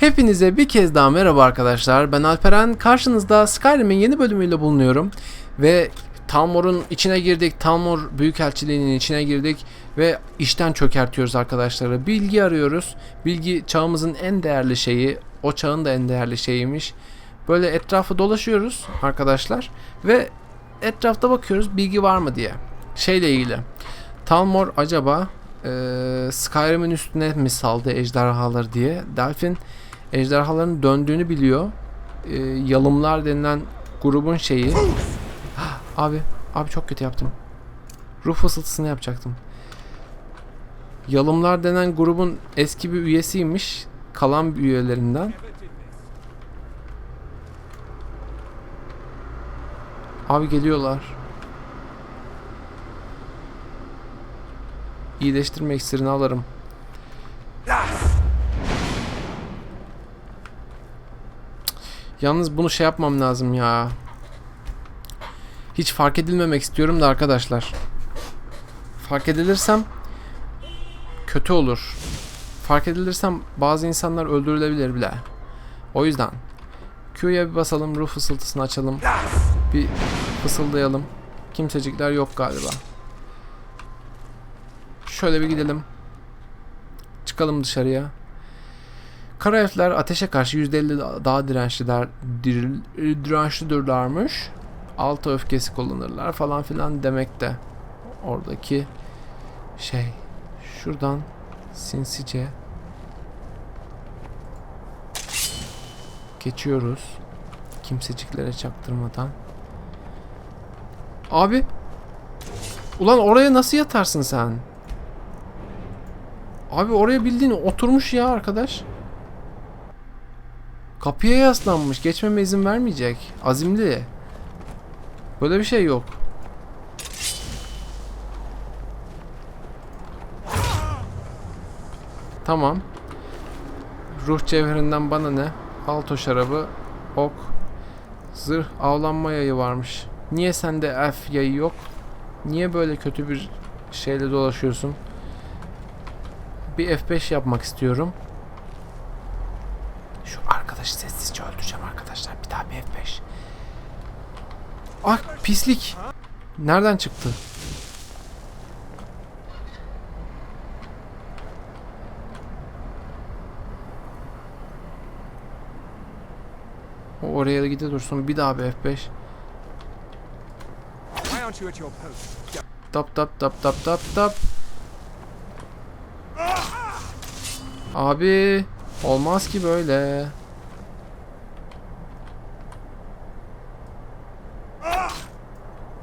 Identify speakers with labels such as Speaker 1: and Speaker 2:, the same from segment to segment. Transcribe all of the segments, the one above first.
Speaker 1: Hepinize bir kez daha merhaba arkadaşlar. Ben Alperen. Karşınızda Skyrim'in yeni bölümüyle bulunuyorum. Ve Talmor'un içine girdik. Talmor Büyükelçiliğinin içine girdik. Ve işten çökertiyoruz arkadaşları. Bilgi arıyoruz. Bilgi çağımızın en değerli şeyi. O çağın da en değerli şeyiymiş. Böyle etrafı dolaşıyoruz arkadaşlar. Ve etrafta bakıyoruz bilgi var mı diye. Şeyle ilgili. Talmor acaba eee Skyrim'in üstüne mi saldı ejderhaları diye. Delphin ejderhaların döndüğünü biliyor. Eee, yalımlar denilen grubun şeyi. Abi, abi çok kötü yaptım. Ruh fısıltısını yapacaktım. Yalımlar denen grubun eski bir üyesiymiş. Kalan bir üyelerinden. Abi geliyorlar. İyileştirme iksirini alırım. Yalnız bunu şey yapmam lazım ya. Hiç fark edilmemek istiyorum da arkadaşlar. Fark edilirsem kötü olur. Fark edilirsem bazı insanlar öldürülebilir bile. O yüzden Q'ya bir basalım, ruh fısıltısını açalım. Bir fısıldayalım. Kimsecikler yok galiba. Şöyle bir gidelim. Çıkalım dışarıya. Kara elfler ateşe karşı %50 daha dirençliler, dir- dirençlidirlermiş. Altı öfkesi kullanırlar falan filan demek de oradaki şey. Şuradan sinsice geçiyoruz. Kimseciklere çaktırmadan. Abi Ulan oraya nasıl yatarsın sen? Abi oraya bildiğin oturmuş ya arkadaş. Kapıya yaslanmış. Geçmeme izin vermeyecek. Azimli. Böyle bir şey yok. Tamam. Ruh cevherinden bana ne? Alto şarabı, ok, zırh, avlanma yayı varmış. Niye sende F yayı yok? Niye böyle kötü bir şeyle dolaşıyorsun? Bir F5 yapmak istiyorum. Şu arkadaşı sessizce öldüreceğim arkadaşlar. Bir daha bir F5. Ah pislik. Nereden çıktı? O oraya gide dursun. Bir daha bir F5.
Speaker 2: Why aren't you at your post?
Speaker 1: Tap tap tap tap tap tap. Abi olmaz ki böyle.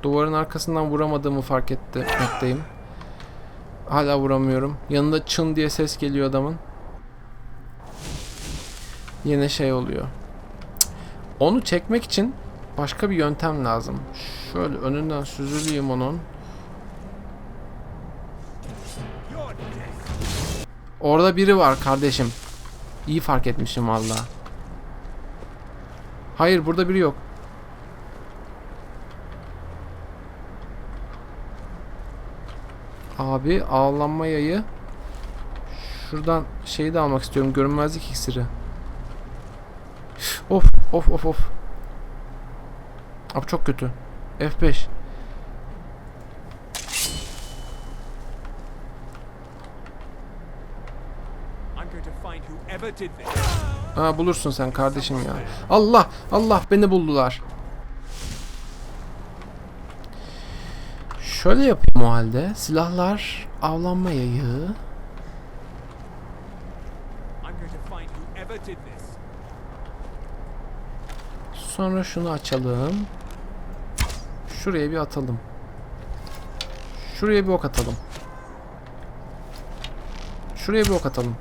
Speaker 1: Duvarın arkasından vuramadığımı fark etmekteyim. Hala vuramıyorum. Yanında çın diye ses geliyor adamın. Yine şey oluyor. Onu çekmek için başka bir yöntem lazım. Şöyle önünden süzüleyim onun. Orada biri var kardeşim. İyi fark etmişim valla. Hayır burada biri yok. Abi ağlanma yayı. Şuradan şeyi de almak istiyorum. Görünmezlik iksiri. Of of of of. Abi çok kötü. F5.
Speaker 2: I'm going to find whoever did this.
Speaker 1: Ha bulursun sen kardeşim ya. Allah Allah beni buldular. Şöyle yapayım o halde. Silahlar, avlanma yayı.
Speaker 2: I'm going to find whoever did this.
Speaker 1: Sonra şunu açalım. Şuraya bir atalım. Şuraya bir ok atalım. Şuraya bir ok atalım.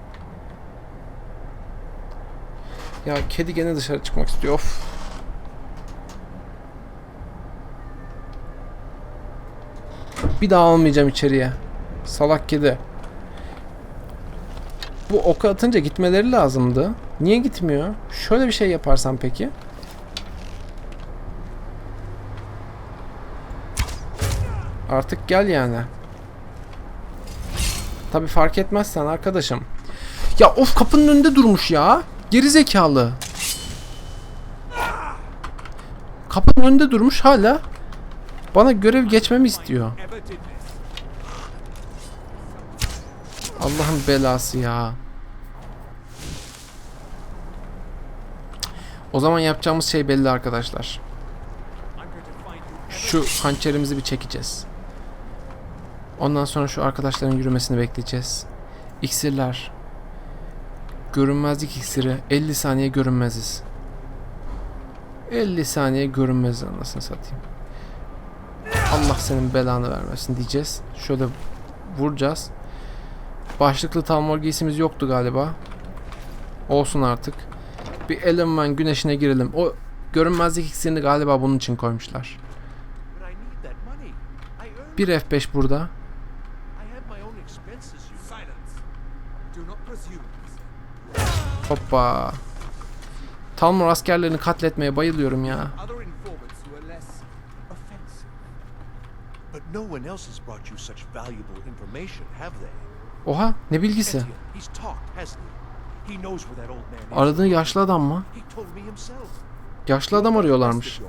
Speaker 1: Ya kedi gene dışarı çıkmak istiyor. Of. Bir daha almayacağım içeriye. Salak kedi. Bu oku atınca gitmeleri lazımdı. Niye gitmiyor? Şöyle bir şey yaparsam peki. Artık gel yani. Tabi fark etmezsen arkadaşım. Ya of kapının önünde durmuş ya. Geri zekalı. Kapının önünde durmuş hala. Bana görev geçmemi istiyor. Allah'ın belası ya. O zaman yapacağımız şey belli arkadaşlar. Şu hançerimizi bir çekeceğiz. Ondan sonra şu arkadaşların yürümesini bekleyeceğiz. İksirler. Görünmezlik iksiri. 50 saniye görünmeziz. 50 saniye görünmez anasını satayım. Allah senin belanı vermesin diyeceğiz. Şöyle vuracağız. Başlıklı talmor giysimiz yoktu galiba. Olsun artık. Bir Elemen güneşine girelim. O görünmezlik iksirini galiba bunun için koymuşlar. Bir F5 burada. Hoppa. Talmor askerlerini katletmeye bayılıyorum ya.
Speaker 3: But no one else has brought you such valuable information, have they?
Speaker 1: Oha ne bilgisi? Aradığı yaşlı adam mı? Yaşlı adam arıyorlarmış.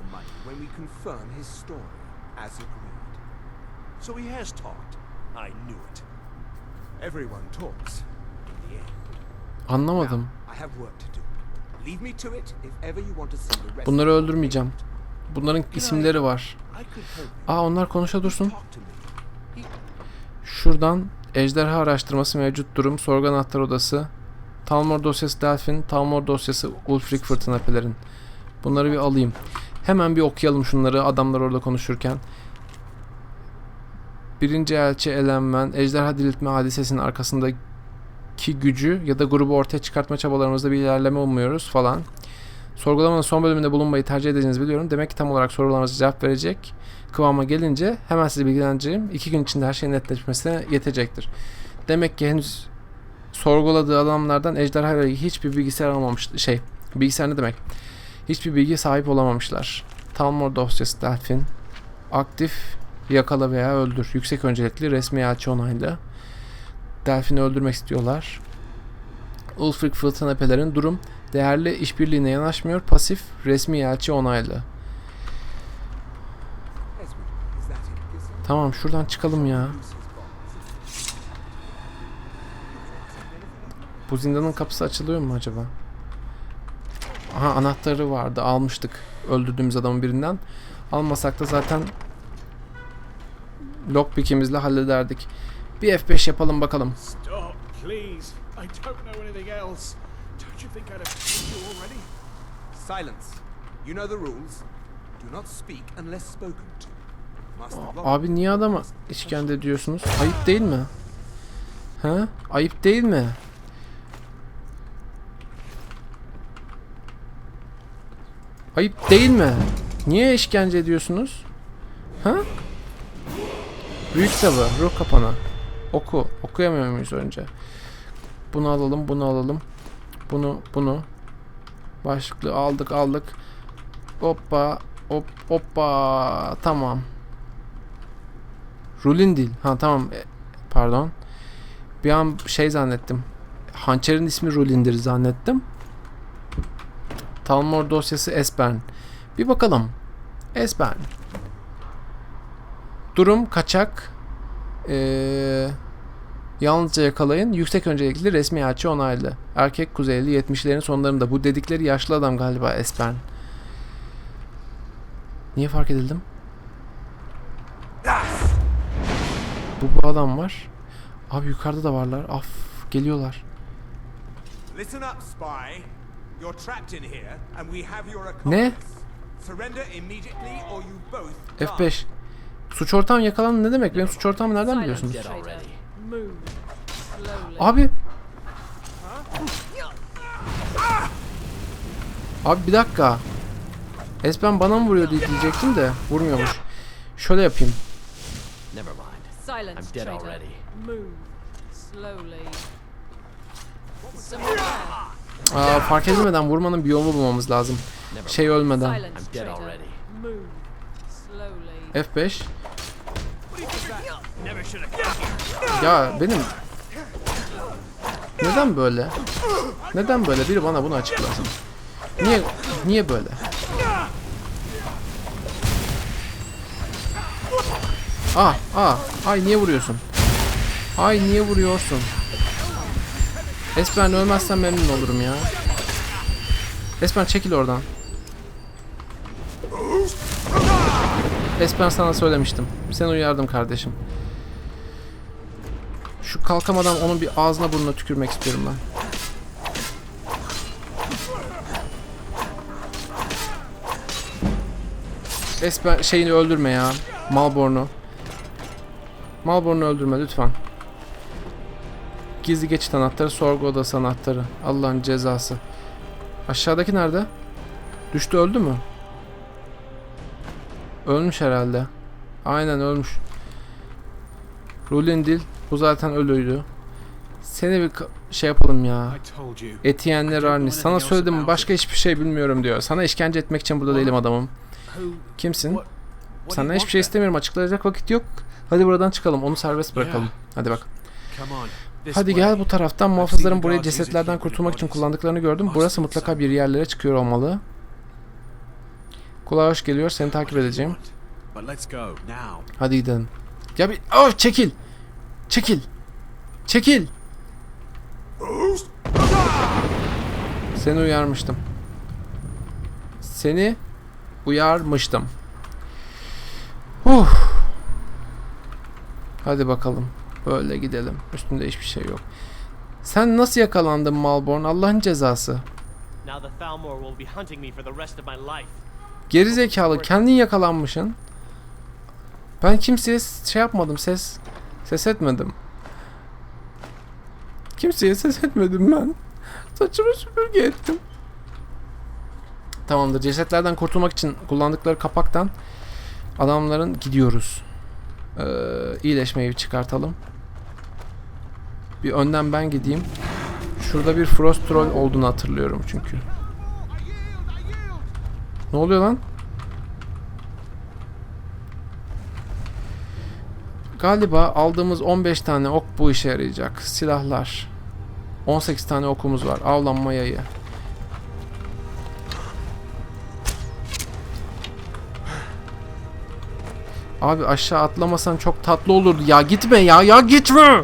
Speaker 3: So he has talked. I knew it.
Speaker 2: Everyone talks in the end.
Speaker 1: Anlamadım. Bunları öldürmeyeceğim. Bunların isimleri var. Aa onlar konuşa dursun. Şuradan ejderha araştırması mevcut durum. Sorgu anahtar odası. Talmor dosyası Delphin. Talmor dosyası Ulfric Fırtına Pelerin. Bunları bir alayım. Hemen bir okuyalım şunları adamlar orada konuşurken. Birinci elçi elenmen, ejderha diriltme hadisesinin arkasındaki gücü ya da grubu ortaya çıkartma çabalarımızda bir ilerleme umuyoruz falan. Sorgulamanın son bölümünde bulunmayı tercih edeceğinizi biliyorum. Demek ki tam olarak sorularınıza cevap verecek kıvama gelince hemen sizi bilgilendireceğim. İki gün içinde her şeyin netleşmesine yetecektir. Demek ki henüz sorguladığı adamlardan ejderha ile hiçbir bilgisayar almamış. Şey, bilgisayar ne demek? Hiçbir bilgi sahip olamamışlar. Talmor dosyası Delphin. Aktif yakala veya öldür. Yüksek öncelikli resmi elçi onaylı. Delphin'i öldürmek istiyorlar. Ulfric Fırtınapelerin durum değerli işbirliğine yanaşmıyor. Pasif resmi elçi onaylı. Tamam şuradan çıkalım ya. Bu zindanın kapısı açılıyor mu acaba? Aha anahtarı vardı almıştık öldürdüğümüz adamın birinden. Almasak da zaten lockpick'imizle hallederdik. Bir F5 yapalım bakalım.
Speaker 4: Stop, please. I don't know anything else. Don't you think I'd have told you already?
Speaker 2: Silence. You know the rules. Do not speak unless spoken to.
Speaker 1: Abi niye adama işkence ediyorsunuz? Ayıp değil mi? He? Ayıp değil mi? Ayıp değil mi? Niye işkence ediyorsunuz? Ha? Büyük kitabı, ruh kapanı. Oku. Okuyamıyor muyuz önce? Bunu alalım, bunu alalım. Bunu, bunu. Başlıklı aldık, aldık. Hoppa, hop, hoppa. Tamam. Rulindil. Ha tamam. E, Pardon. Bir an şey zannettim. Hançerin ismi Rulindir zannettim. Talmor dosyası Esbern. Bir bakalım. Esbern. Durum kaçak. Ee, yalnızca yakalayın. Yüksek öncelikli resmi elçi onaylı. Erkek kuzeyli 70'lerin sonlarında. Bu dedikleri yaşlı adam galiba Esbern. Niye fark edildim? Bu bu adam var. Abi yukarıda da varlar. Af geliyorlar.
Speaker 2: Listen up, spy. You're trapped in here, and we have your
Speaker 1: Ne?
Speaker 2: accomplice. Surrender immediately, or you both die.
Speaker 1: F5. Suç ortağım yakalandı ne demek? Benim suç ortağımı nereden biliyorsunuz?
Speaker 5: Move slowly.
Speaker 1: Abi. Abi bir dakika. Esben bana mı vuruyor diye diyecektim de vurmuyormuş. Şöyle yapayım.
Speaker 6: Never mind.
Speaker 5: Silence,
Speaker 6: I'm dead
Speaker 5: traitor.
Speaker 6: already.
Speaker 5: Move. Slowly. Someone there.
Speaker 1: Aa, fark edilmeden vurmanın bir yolunu bulmamız lazım. Şey ölmeden.
Speaker 5: Silence,
Speaker 6: I'm dead
Speaker 5: traitor.
Speaker 6: already.
Speaker 5: Move. Slowly.
Speaker 1: F5. Ya benim Neden böyle? Neden böyle? Biri bana bunu açıklasın. Niye niye böyle? Ah, ah, ay niye vuruyorsun? Ay niye vuruyorsun? Espen ölmezsen memnun olurum ya. Espen çekil oradan. Espen sana söylemiştim. Seni uyardım kardeşim. Şu kalkamadan onun bir ağzına burnuna tükürmek istiyorum ben. Espen şeyini öldürme ya. Malborn'u. Malborn'u öldürme lütfen. Gizli geçit anahtarı, sorgu odası anahtarı. Allah'ın cezası. Aşağıdaki nerede? Düştü öldü mü? Ölmüş herhalde. Aynen ölmüş. Rulindil bu zaten ölüydü. Seni bir şey yapalım ya.
Speaker 4: I told you.
Speaker 1: Etienne Rarni. Sana söyledim başka hiçbir şey bilmiyorum diyor. Sana işkence etmek için burada değilim adamım. Kimsin? Senden hiçbir şey istemiyorum. Açıklayacak vakit yok. Hadi buradan çıkalım. Onu serbest bırakalım. Hadi bak. Hadi gel bu taraftan muhafızların burayı cesetlerden kurtulmak için kullandıklarını gördüm. Burası mutlaka bir yerlere çıkıyor olmalı. Kulağa hoş geliyor. Seni takip edeceğim. Hadi gidelim. Ya bir... Oh, çekil. Çekil. Çekil. Seni uyarmıştım. Seni uyarmıştım. Huh. Hadi bakalım. Böyle gidelim. Üstünde hiçbir şey yok. Sen nasıl yakalandın Malborn? Allah'ın cezası. Geri zekalı kendin yakalanmışsın. Ben kimseye şey yapmadım ses ses etmedim. Kimseye ses etmedim ben. Saçımı süpürge ettim. Tamamdır. Cesetlerden kurtulmak için kullandıkları kapaktan adamların gidiyoruz. Ee, iyileşmeyi çıkartalım. Bir önden ben gideyim. Şurada bir frost troll olduğunu hatırlıyorum çünkü. Ne oluyor lan? Galiba aldığımız 15 tane ok bu işe yarayacak. Silahlar. 18 tane okumuz var. Avlanma yayı. Abi aşağı atlamasan çok tatlı olurdu. Ya gitme ya ya gitme.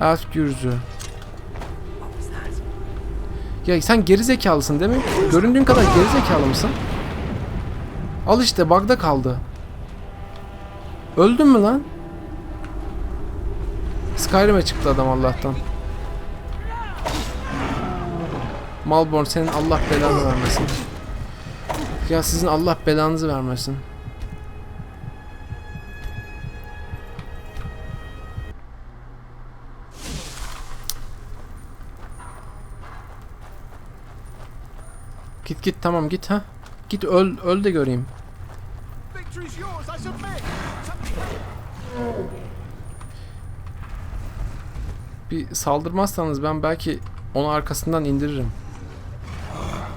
Speaker 1: Elf gürzü. Ya sen geri zekalısın değil mi? Göründüğün kadar geri zekalı mısın? Al işte bug'da kaldı. Öldün mü lan? Skyrim'e çıktı adam Allah'tan. Malborn senin Allah belanı vermesin. Ya sizin Allah belanızı vermesin. Git git tamam git ha. Git öl öl de göreyim. Bir saldırmazsanız ben belki onu arkasından indiririm.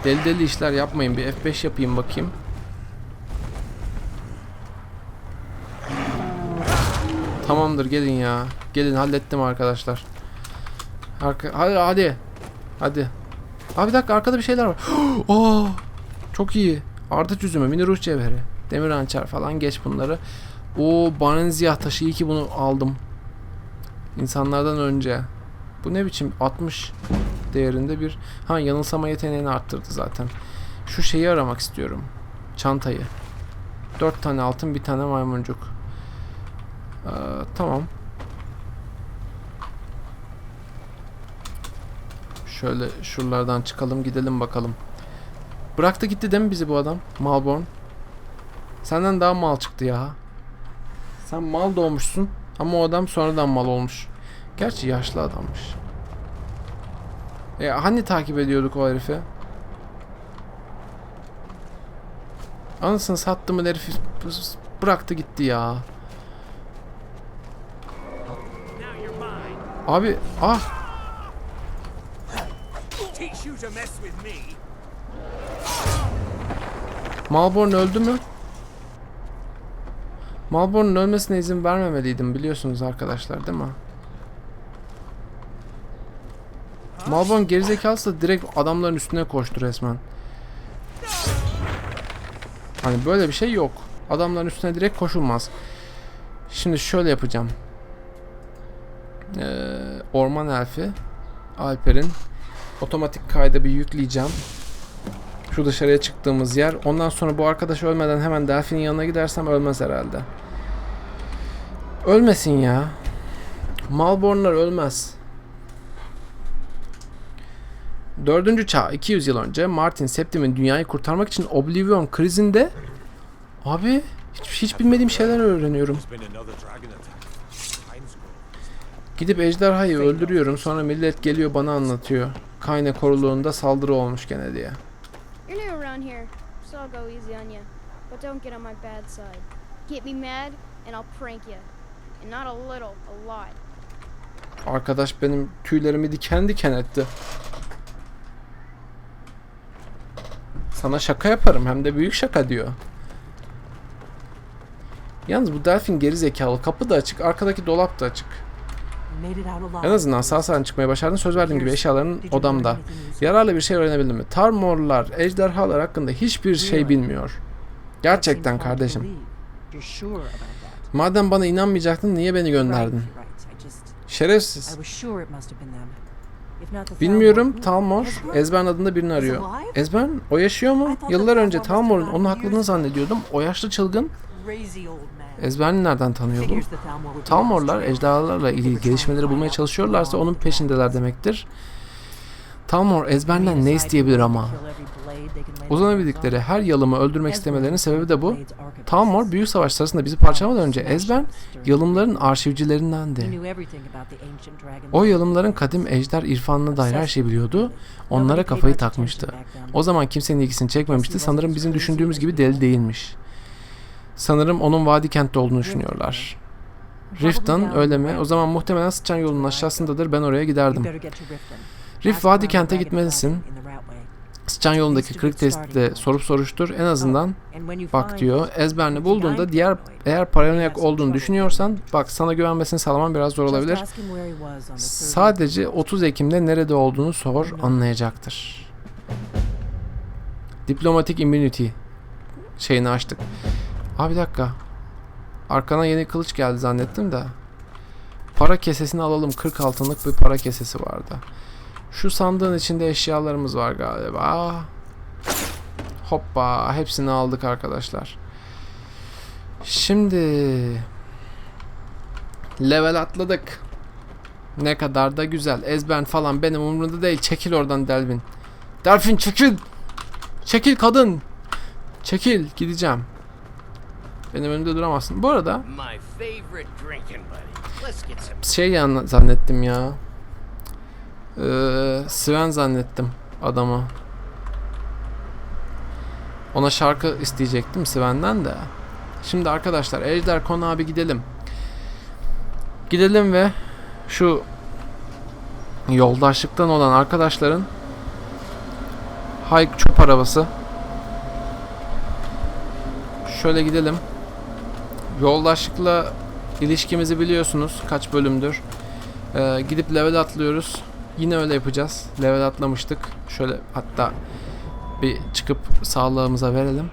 Speaker 1: Deli deli işler yapmayın. Bir F5 yapayım bakayım. Tamamdır gelin ya. Gelin hallettim arkadaşlar. Arka hadi hadi. Hadi. Abi bir dakika arkada bir şeyler var. Oo! Çok iyi. Ardıç üzümü, mini ruh cevheri, demir hançer falan geç bunları. O Banenziyah taşı iyi ki bunu aldım. İnsanlardan önce. Bu ne biçim 60 değerinde bir ha yanılsama yeteneğini arttırdı zaten. Şu şeyi aramak istiyorum. Çantayı. 4 tane altın, bir tane maymuncuk. Ee, tamam. Şöyle şuralardan çıkalım gidelim bakalım. Bıraktı gitti değil mi bizi bu adam? Malborn. Senden daha mal çıktı ya. Sen mal doğmuşsun ama o adam sonradan mal olmuş. Gerçi yaşlı adammış. E hani takip ediyorduk o herifi? Anasını sattım herif bıraktı gitti ya. Abi ah
Speaker 2: Teach you to mess with me.
Speaker 1: Malborn öldü mü? Malborn'un ölmesine izin vermemeliydim biliyorsunuz arkadaşlar değil mi? Malborn gerizekalısı da direkt adamların üstüne koştu resmen. Hani böyle bir şey yok. Adamların üstüne direkt koşulmaz. Şimdi şöyle yapacağım. Ee, orman elfi Alper'in otomatik kayda bir yükleyeceğim. Şu dışarıya çıktığımız yer. Ondan sonra bu arkadaş ölmeden hemen Delphi'nin yanına gidersem ölmez herhalde. Ölmesin ya. Malbornlar ölmez. Dördüncü çağ 200 yıl önce Martin Septim'in dünyayı kurtarmak için Oblivion krizinde abi hiç, hiç bilmediğim şeyler öğreniyorum. Gidip ejderhayı öldürüyorum sonra millet geliyor bana anlatıyor. Kayne koruluğunda saldırı olmuş gene diye.
Speaker 7: Around here, so I'll go easy on you. But don't get on my bad side. Get me mad, and I'll prank you. And not a little, a lot.
Speaker 1: Arkadaş benim tüylerimi diken diken etti. Sana şaka yaparım hem de büyük şaka diyor. Yalnız bu delfin geri zekalı. Kapı da açık, arkadaki dolap da açık. En azından sağ salim çıkmaya başardın. Söz verdiğim gibi eşyaların odamda. Yararlı bir şey öğrenebildin mi? Tarmorlar, ejderhalar hakkında hiçbir şey bilmiyor. Gerçekten kardeşim. Madem bana inanmayacaktın niye beni gönderdin? Şerefsiz. Bilmiyorum Talmor Ezben adında birini arıyor. Ezben o yaşıyor mu? Yıllar önce Talmor'un onun hakkını zannediyordum. O yaşlı çılgın Ezben'i nereden tanıyor bu? Talmorlar ejderhalarla ilgili gelişmeleri bulmaya çalışıyorlarsa onun peşindeler demektir. Talmor ezbenden ne isteyebilir ama? Uzanabildikleri her yalımı öldürmek istemelerinin sebebi de bu. Talmor büyük savaş sırasında bizi parçalamadan önce Ezben yalımların arşivcilerindendi. O yalımların kadim ejder irfanına dair her şeyi biliyordu. Onlara kafayı takmıştı. O zaman kimsenin ilgisini çekmemişti. Sanırım bizim düşündüğümüz gibi deli değilmiş. Sanırım onun Vadi kentte olduğunu düşünüyorlar. Rifton öyle mi? O zaman muhtemelen sıçan yolunun aşağısındadır. Ben oraya giderdim. Rift Vadi kente gitmelisin. Sıçan yolundaki kırık testi de sorup soruştur. En azından bak diyor. Ezberini bulduğunda diğer eğer paranoyak olduğunu düşünüyorsan bak sana güvenmesini sağlaman biraz zor olabilir. Sadece 30 Ekim'de nerede olduğunu sor anlayacaktır. Diplomatik immunity şeyini açtık. Abi bir dakika. Arkana yeni kılıç geldi zannettim de. Para kesesini alalım. 40 altınlık bir para kesesi vardı. Şu sandığın içinde eşyalarımız var galiba. Hoppa hepsini aldık arkadaşlar. Şimdi level atladık. Ne kadar da güzel. Ezben falan benim umurumda değil. Çekil oradan Delvin. Delvin çekil. Çekil kadın. Çekil gideceğim. Benim önümde duramazsın. Bu arada şey zannettim ya. Ee, Sven zannettim adamı. Ona şarkı isteyecektim Sven'den de. Şimdi arkadaşlar Ejder Konağa bir gidelim. Gidelim ve şu yoldaşlıktan olan arkadaşların Hayk çöp arabası. Şöyle gidelim. Yoldaşlıkla ilişkimizi biliyorsunuz kaç bölümdür. Ee, gidip level atlıyoruz. Yine öyle yapacağız. Level atlamıştık. Şöyle hatta bir çıkıp sağlığımıza verelim.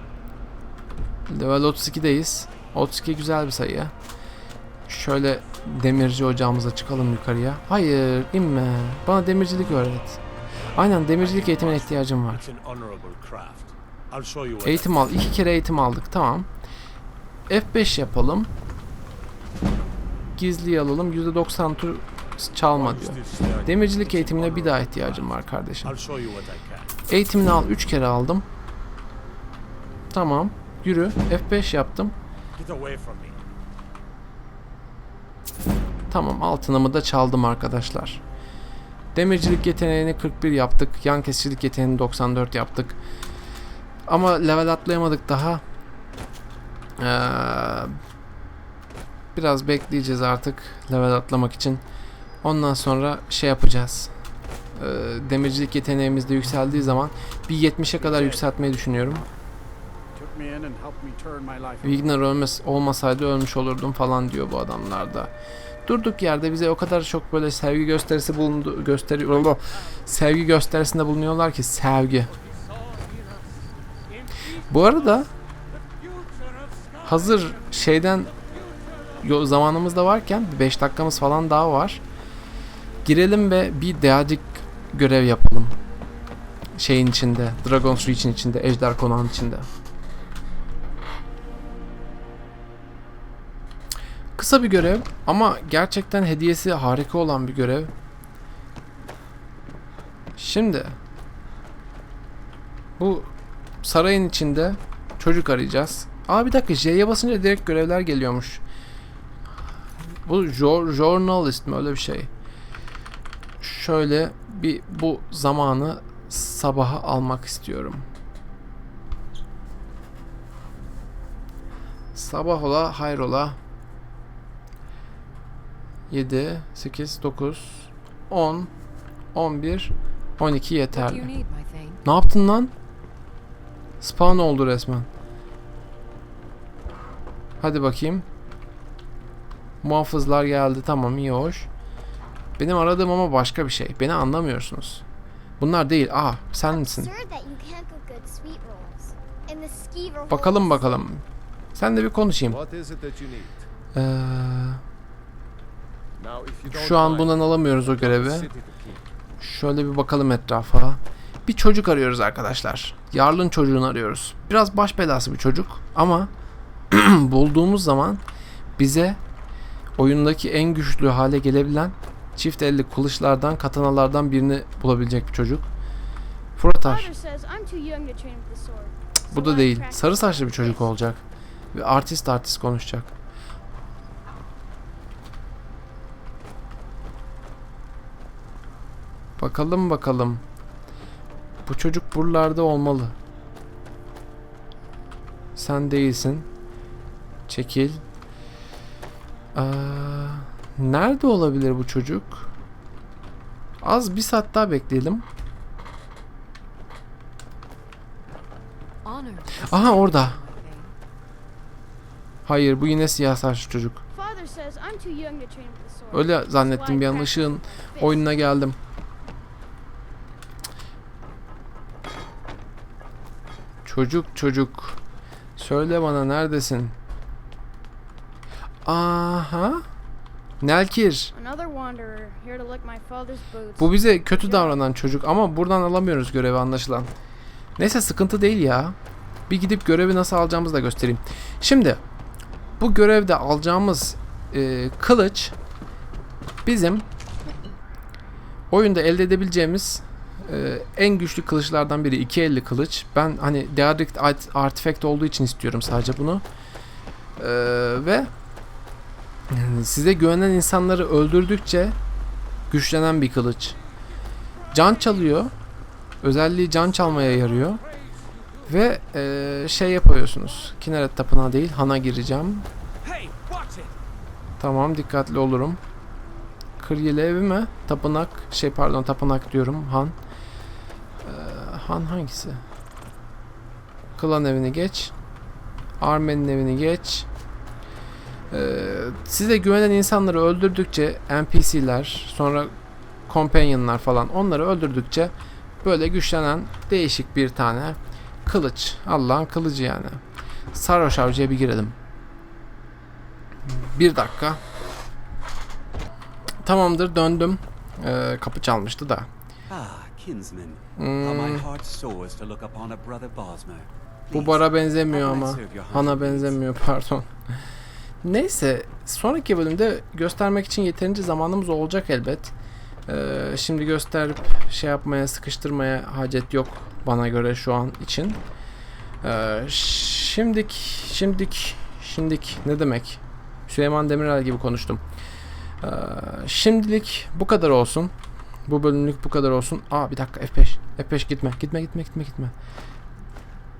Speaker 1: Level 32'deyiz. 32 güzel bir sayı. Şöyle demirci ocağımıza çıkalım yukarıya. Hayır inme. Bana demircilik öğret. Aynen demircilik eğitimine ihtiyacım var. Eğitim al. iki kere eğitim aldık. Tamam. F5 yapalım. Gizli alalım. %90 tur çalma diyor. Demircilik eğitimine bir daha ihtiyacım var kardeşim. Eğitimini al 3 kere aldım. Tamam. Yürü. F5 yaptım. Tamam altınımı da çaldım arkadaşlar. Demircilik yeteneğini 41 yaptık. Yan kesicilik yeteneğini 94 yaptık. Ama level atlayamadık daha. Ee, biraz bekleyeceğiz artık level atlamak için. Ondan sonra şey yapacağız. Ee, demircilik yeteneğimiz de yükseldiği zaman bir 70'e kadar yükseltmeyi düşünüyorum. Wigner ölmez, olmasaydı ölmüş olurdum falan diyor bu adamlar da. Durduk yerde bize o kadar çok böyle sevgi gösterisi bulundu gösteriyor sevgi gösterisinde bulunuyorlar ki sevgi. Bu arada hazır şeyden zamanımız da varken 5 dakikamız falan daha var. Girelim ve bir deadik görev yapalım. Şeyin içinde, Dragon's Reach'in içinde, Ejder Konağı'nın içinde. Kısa bir görev ama gerçekten hediyesi harika olan bir görev. Şimdi bu sarayın içinde çocuk arayacağız. Aa bir dakika J'ye basınca direkt görevler geliyormuş. Bu jor, journalist mi öyle bir şey. Şöyle bir bu zamanı sabaha almak istiyorum. Sabah ola hayrola 7, 8, 9, 10, 11, 12 yeterli. Ne yaptın lan? Spawn oldu resmen. Hadi bakayım. Muhafızlar geldi. Tamam iyi hoş. Benim aradığım ama başka bir şey. Beni anlamıyorsunuz. Bunlar değil. Aa sen misin? Bakalım bakalım. Sen de bir konuşayım. Ee, şu an bundan alamıyoruz o görevi. Şöyle bir bakalım etrafa. Bir çocuk arıyoruz arkadaşlar. Yarlın çocuğunu arıyoruz. Biraz baş belası bir çocuk ama bulduğumuz zaman bize oyundaki en güçlü hale gelebilen çift elli kılıçlardan, katanalardan birini bulabilecek bir çocuk. Frotar. Bu da değil. Sarı saçlı bir çocuk olacak. Ve artist artist konuşacak. Bakalım bakalım. Bu çocuk buralarda olmalı. Sen değilsin. Çekil. Aa, nerede olabilir bu çocuk? Az bir saat daha bekleyelim. Aha orada. Hayır bu yine siyah saçlı çocuk. Öyle zannettim bir an ışığın oyununa geldim. Çocuk çocuk. Söyle bana neredesin? Aha. Nelkir.
Speaker 7: Another wanderer here to lick my father's boots.
Speaker 1: Bu bize kötü davranan çocuk ama buradan alamıyoruz görevi anlaşılan. Neyse sıkıntı değil ya. Bir gidip görevi nasıl alacağımızı da göstereyim. Şimdi bu görevde alacağımız e, kılıç bizim oyunda elde edebileceğimiz e, en güçlü kılıçlardan biri. 250 kılıç. Ben hani Art- Artifact olduğu için istiyorum sadece bunu. E, ve size güvenen insanları öldürdükçe güçlenen bir kılıç. Can çalıyor. Özelliği can çalmaya yarıyor. Ve eee, şey yapıyorsunuz. Kineret tapınağı değil, Han'a gireceğim. Tamam, dikkatli olurum. Kıryeli evi mi? Tapınak, şey pardon tapınak diyorum, Han. Eee, Han hangisi? Klan evini geç. Armen'in evini geç. Eee, size güvenen insanları öldürdükçe NPC'ler, sonra companionlar falan onları öldürdükçe böyle güçlenen değişik bir tane kılıç. Allah'ın kılıcı yani. Sarhoş avcıya bir girelim. Bir dakika. Tamamdır döndüm. Ee, kapı çalmıştı da.
Speaker 8: Ah.
Speaker 1: Hmm, bu bara benzemiyor ama. Hana benzemiyor pardon. Neyse sonraki bölümde göstermek için yeterince zamanımız olacak elbet. Ee, şimdi gösterip şey yapmaya sıkıştırmaya hacet yok bana göre şu an için. Ee, şimdik şimdik şimdik ne demek? Süleyman Demirel gibi konuştum. Ee, şimdilik bu kadar olsun. Bu bölümlük bu kadar olsun. Aa bir dakika F5. F5 gitme. Gitme gitme gitme gitme.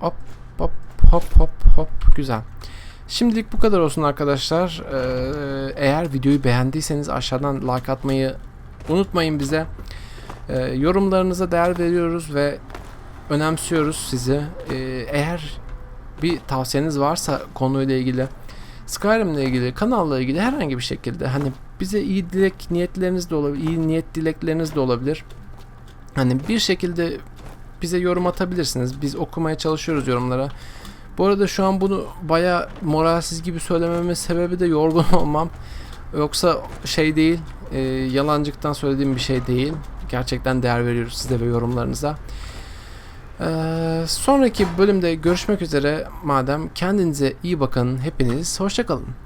Speaker 1: Hop hop hop hop hop güzel. Şimdilik bu kadar olsun arkadaşlar. Ee, eğer videoyu beğendiyseniz aşağıdan like atmayı unutmayın bize. Ee, yorumlarınıza değer veriyoruz ve önemsiyoruz sizi. Ee, eğer bir tavsiyeniz varsa konuyla ilgili, Skyrim ile ilgili, kanalla ilgili herhangi bir şekilde hani bize iyi dilek niyetleriniz de olabilir, iyi niyet dilekleriniz de olabilir. Hani bir şekilde bize yorum atabilirsiniz. Biz okumaya çalışıyoruz yorumlara. Bu arada şu an bunu baya moralsiz gibi söylememin sebebi de yorgun olmam. Yoksa şey değil, e, yalancıktan söylediğim bir şey değil. Gerçekten değer veriyoruz size ve yorumlarınıza. Ee, sonraki bölümde görüşmek üzere. Madem kendinize iyi bakın. Hepiniz hoşçakalın.